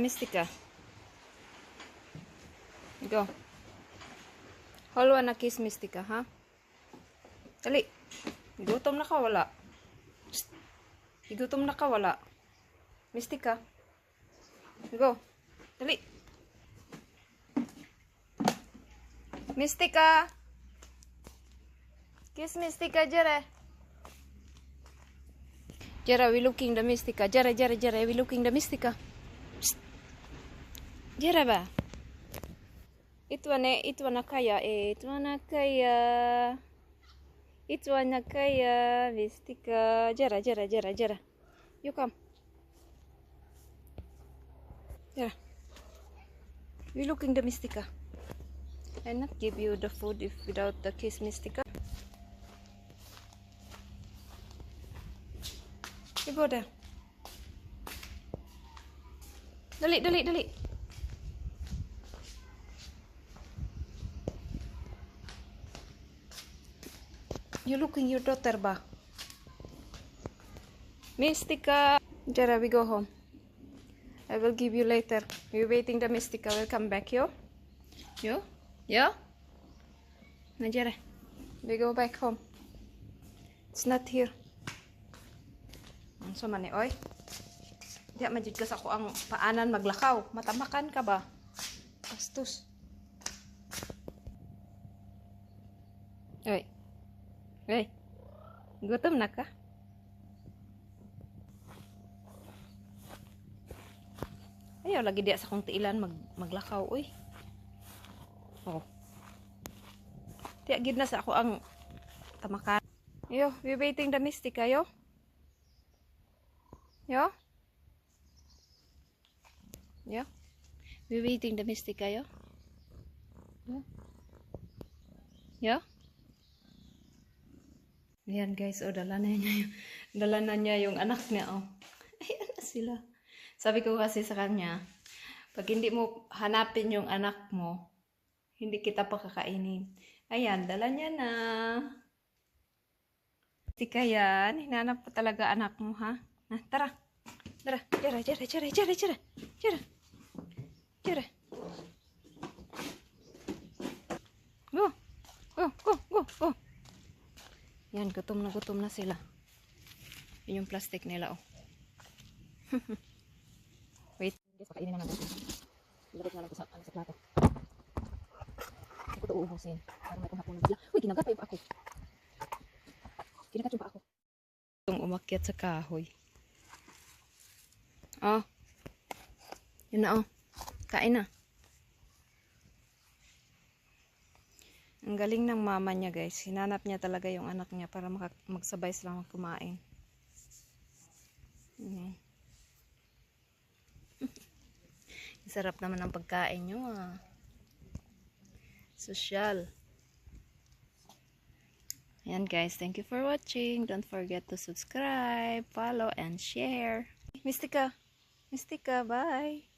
Mystica. Go. Holwa na kiss Mystica, ha? Dali. Gutom na ka, wala. Gutom na ka, wala. Mystica. Go. Dali. Mystica. Kiss Mystica, Jere. Jere, we looking the Mystica. Jere, Jere, Jere, we looking the Mystica. Psst. Jere ba? Itwa ne, itwa na kaya, eh, itwa na kaya. Itwa na kaya, Mystica. Jere, Jere, Jere, Jere. You come. Jere. We looking the Mystica. I not give you the food if without the kiss Mystica. You go there. Dali, dali, dali. You looking your daughter ba? Mystica. Jara, we go home. I will give you later. We're waiting the Mystica will come back, yo? Yo? Yo? Najara, we go back home. It's not here. Ang sa man ni oy. Di majud ka sa ako ang paanan maglakaw. Matamakan ka ba? Bastos. Oy. Oy. Gutom na ka? Ayaw lagi di sa kong tiilan mag maglakaw oy. Oh. Tiya gid na sa ako ang tamakan. Yo, we waiting the mystic kayo. Yo? Yo? We waiting the mystic kayo? Yo? Yo? Ayan guys, oh, dala na niya yung, dala na niya yung anak niya, oh. Ayan na sila. Sabi ko kasi sa kanya, pag hindi mo hanapin yung anak mo, hindi kita pakakainin. Ayan, dala niya na. Tika yan, hinanap pa talaga anak mo, ha? Ha, tara. Tara, tara, tara, tara, tara, tara. Tara. Tara. Go. Go, go, go, go. Yan, gutom na gutom na sila. Yun yung plastic nila, oh. Wait. Guys, pakainin na natin. Ilagay ko na lang ito sa, ano, sa plato. Hindi ko ito uubusin. Para may kuhapunan sila. Uy, ginagat pa yung ako. Ginagat yung ako. Itong umakyat sa kahoy. Oh. Yun na, oh. Kain na. Ang galing ng mama niya, guys. Hinanap niya talaga yung anak niya para magsabay silang kumain. Yan. Ang Sarap naman ng pagkain nyo, ah. Social. Ayan, guys. Thank you for watching. Don't forget to subscribe, follow, and share. Mystica. Mystica, bye.